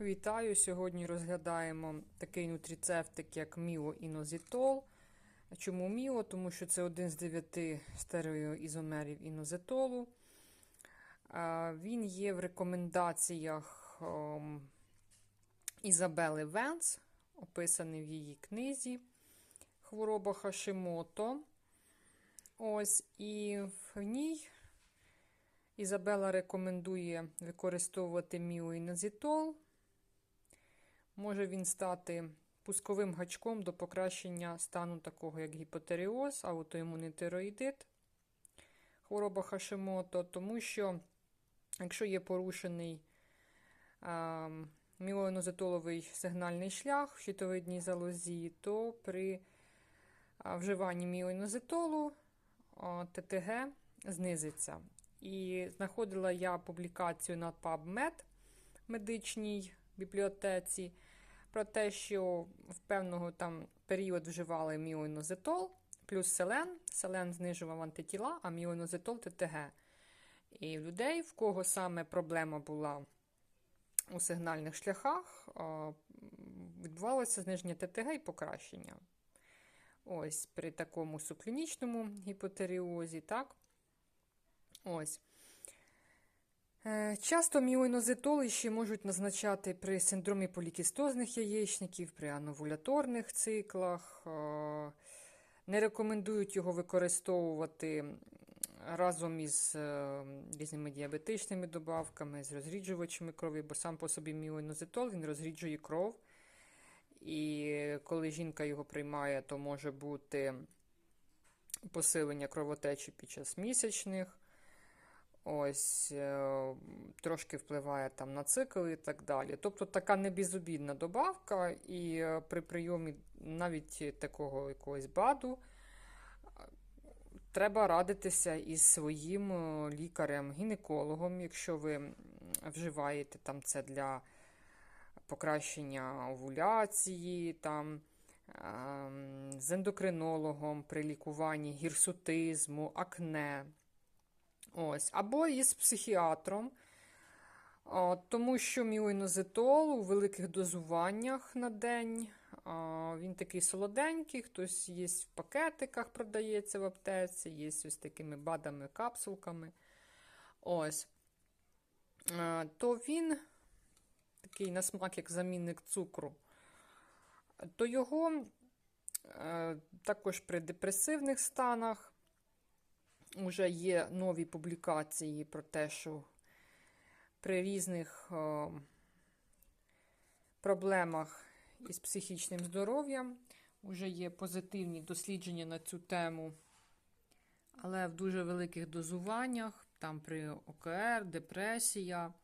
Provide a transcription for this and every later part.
Вітаю! Сьогодні розглядаємо такий нутріцептик, як міоінозітол. Чому міо? Тому що це один з дев'яти стереоізомерів інозетолу. А, Він є в рекомендаціях Ізабели Венс, описаний в її книзі Хвороба Хашимото. Ось, і в ній Ізабела рекомендує використовувати міоінозітол. Може він стати пусковим гачком до покращення стану такого, як гіпотеріоз, аутоімунний тироїдит, хвороба Хашимото, тому що, якщо є порушений а, міоінозитоловий сигнальний шлях в щитовидній залозі, то при вживанні міоінозитолу а, ТТГ знизиться. І знаходила я публікацію на PubMed медичній бібліотеці про те, що в певного там період вживали міоінозетол плюс селен. Селен знижував антитіла, а міоінозетол ТТГ. І в людей, в кого саме проблема була у сигнальних шляхах, відбувалося зниження ТТГ і покращення. Ось при такому субклінічному гіпотеріозі, так? Ось. Е, часто міоінозитоли ще можуть назначати при синдромі полікістозних яєчників, при ановуляторних циклах. Е, не рекомендують його використовувати разом із е, різними діабетичними добавками, з розріджувачами крові, бо сам по собі міоінозитол він розріджує кров. І коли жінка його приймає, то може бути посилення кровотечі під час місячних. Ось, е, трошки впливає там на цикл і так далі. Тобто така небезобідна добавка, і е, при прийомі навіть такого якогось баду треба радитися із своїм е, лікарем-гінекологом, якщо ви вживаєте там це для покращення овуляції, там, ем, з ендокринологом при лікуванні гірсутизму, акне. Ось, Або із психіатром, тому що міоінозитол у великих дозуваннях на день. Він такий солоденький, хтось є в пакетиках, продається в аптеці, є ось такими бадами, капсулками. Ось. То він такий на смак, як замінник цукру, то його е, також при депресивних станах. Уже є нові публікації про те, що при різних о, проблемах із психічним здоров'ям вже є позитивні дослідження на цю тему, але в дуже великих дозуваннях, там при ОКР, депресія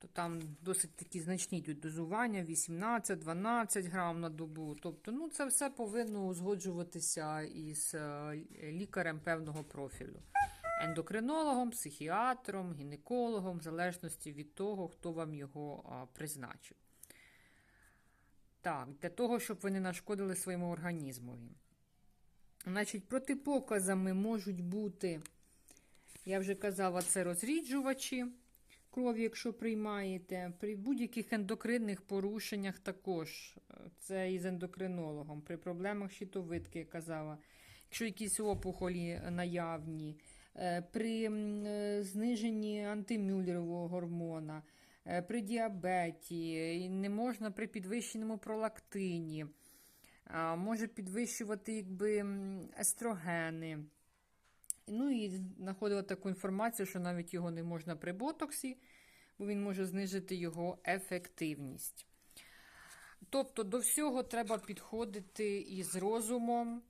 то там досить такі значні йдуть дозування: 18-12 грам на добу. Тобто, ну, це все повинно узгоджуватися із е, лікарем певного профілю. Ендокринологом, психіатром, гінекологом, в залежності від того, хто вам його призначив. Так, для того, щоб ви не нашкодили своєму організмові. Значить, протипоказами можуть бути, я вже казала, це розріджувачі крові, якщо приймаєте, при будь-яких ендокринних порушеннях також. Це із ендокринологом, при проблемах щитовидки, я казала, якщо якісь опухолі наявні, е, при е, зниженні антимюллерового гормона, е, при діабеті, не можна при підвищеному пролактині, може підвищувати якби, естрогени. Ну і знаходила таку інформацію, що навіть його не можна при ботоксі, бо він може знижити його ефективність. Тобто до всього треба підходити із розумом,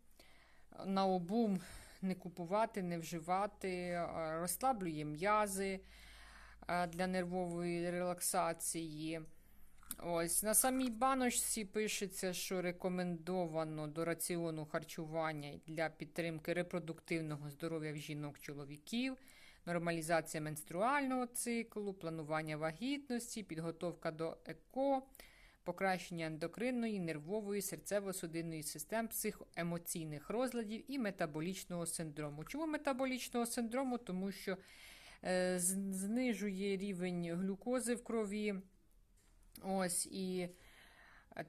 на обум не купувати, не вживати, розслаблює м'язи для нервової релаксації. Ось На самій баночці пишеться, що рекомендовано до раціону харчування для підтримки репродуктивного здоров'я в жінок-чоловіків, нормалізація менструального циклу, планування вагітності, підготовка до ЕКО, покращення ендокринної, нервової, серцево-судинної систем, психоемоційних розладів і метаболічного синдрому. Чому метаболічного синдрому? Тому що е, знижує рівень глюкози в крові Ось і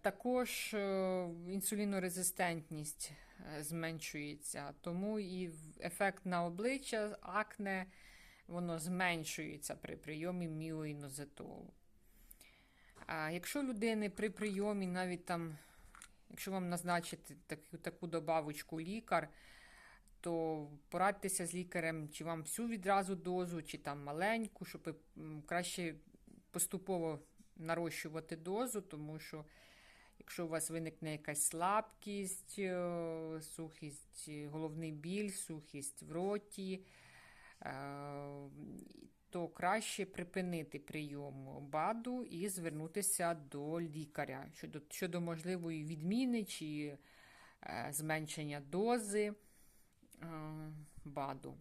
також е, інсулінорезистентність е, зменшується, тому і ефект на обличчя, акне, воно зменшується при прийомі міоінозетолу. А якщо людини при прийомі навіть там, якщо вам назначити таку, таку добавочку лікар, то порадьтеся з лікарем, чи вам всю відразу дозу, чи там маленьку, щоб краще поступово нарощувати дозу, тому що якщо у вас виникне якась слабкість, е, сухість, е, головний біль, сухість в роті, е, то краще припинити прийом БАДу і звернутися до лікаря щодо, щодо можливої відміни чи зменшення дози БАДу.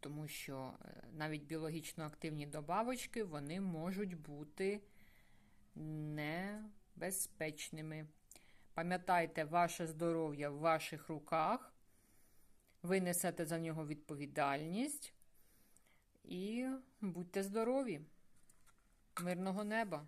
Тому що е, навіть біологічно активні добавочки вони можуть бути небезпечними. Пам'ятайте, ваше здоров'я в ваших руках, ви несете за нього відповідальність і будьте здорові! Мирного неба!